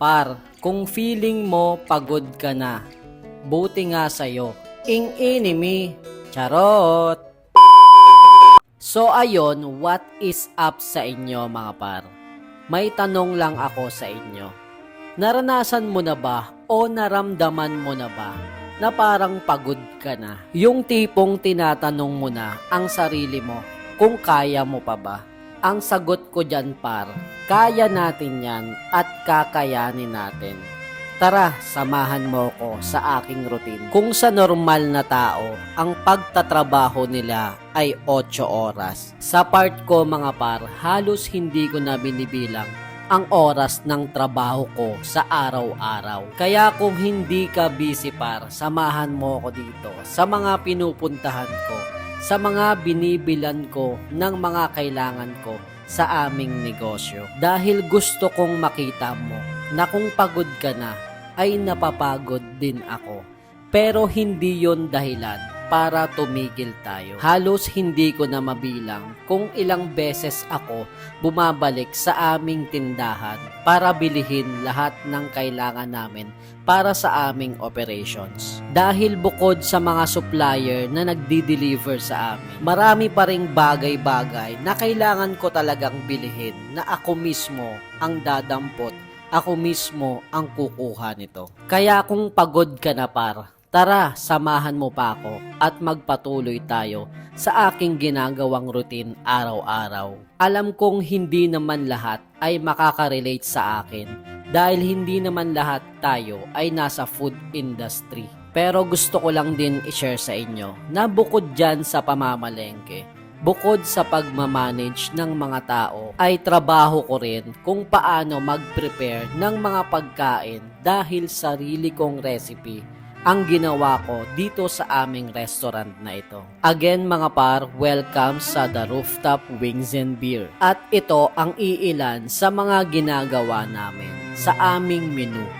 Par, kung feeling mo pagod ka na, buti nga sa'yo. Ing enemy, charot! So ayon, what is up sa inyo mga par? May tanong lang ako sa inyo. Naranasan mo na ba o naramdaman mo na ba na parang pagod ka na? Yung tipong tinatanong mo na ang sarili mo kung kaya mo pa ba? Ang sagot ko dyan par, kaya natin yan at kakayanin natin. Tara, samahan mo ko sa aking routine. Kung sa normal na tao, ang pagtatrabaho nila ay 8 oras. Sa part ko mga par, halos hindi ko na binibilang ang oras ng trabaho ko sa araw-araw. Kaya kung hindi ka busy par, samahan mo ko dito sa mga pinupuntahan ko, sa mga binibilan ko ng mga kailangan ko sa aming negosyo. Dahil gusto kong makita mo na kung pagod ka na, ay napapagod din ako. Pero hindi yon dahilan para tumigil tayo. Halos hindi ko na mabilang kung ilang beses ako bumabalik sa aming tindahan para bilihin lahat ng kailangan namin para sa aming operations. Dahil bukod sa mga supplier na nagdi-deliver sa amin, marami pa ring bagay-bagay na kailangan ko talagang bilihin na ako mismo ang dadampot ako mismo ang kukuha nito. Kaya kung pagod ka na par, tara samahan mo pa ako at magpatuloy tayo sa aking ginagawang routine araw-araw. Alam kong hindi naman lahat ay makaka-relate sa akin dahil hindi naman lahat tayo ay nasa food industry. Pero gusto ko lang din i-share sa inyo na bukod dyan sa pamamalengke, Bukod sa pagmamanage ng mga tao, ay trabaho ko rin kung paano mag-prepare ng mga pagkain dahil sarili kong recipe ang ginawa ko dito sa aming restaurant na ito. Again mga par, welcome sa The Rooftop Wings and Beer. At ito ang iilan sa mga ginagawa namin sa aming menu.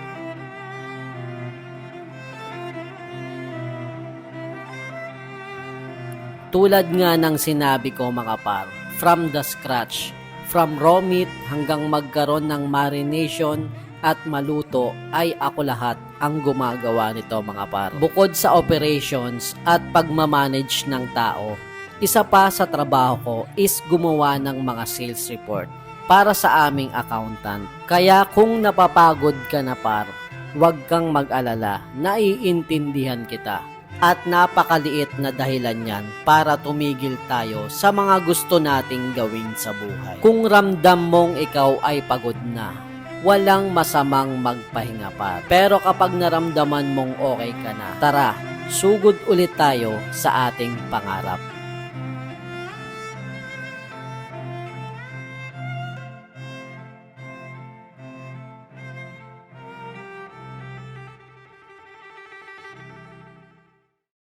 Tulad nga ng sinabi ko mga par, from the scratch, from raw meat hanggang magkaroon ng marination at maluto ay ako lahat ang gumagawa nito mga par. Bukod sa operations at pagmamanage ng tao, isa pa sa trabaho ko is gumawa ng mga sales report para sa aming accountant. Kaya kung napapagod ka na par, huwag kang mag-alala, naiintindihan kita at napakaliit na dahilan yan para tumigil tayo sa mga gusto nating gawin sa buhay. Kung ramdam mong ikaw ay pagod na, walang masamang magpahinga pa. Pero kapag naramdaman mong okay ka na, tara, sugod ulit tayo sa ating pangarap.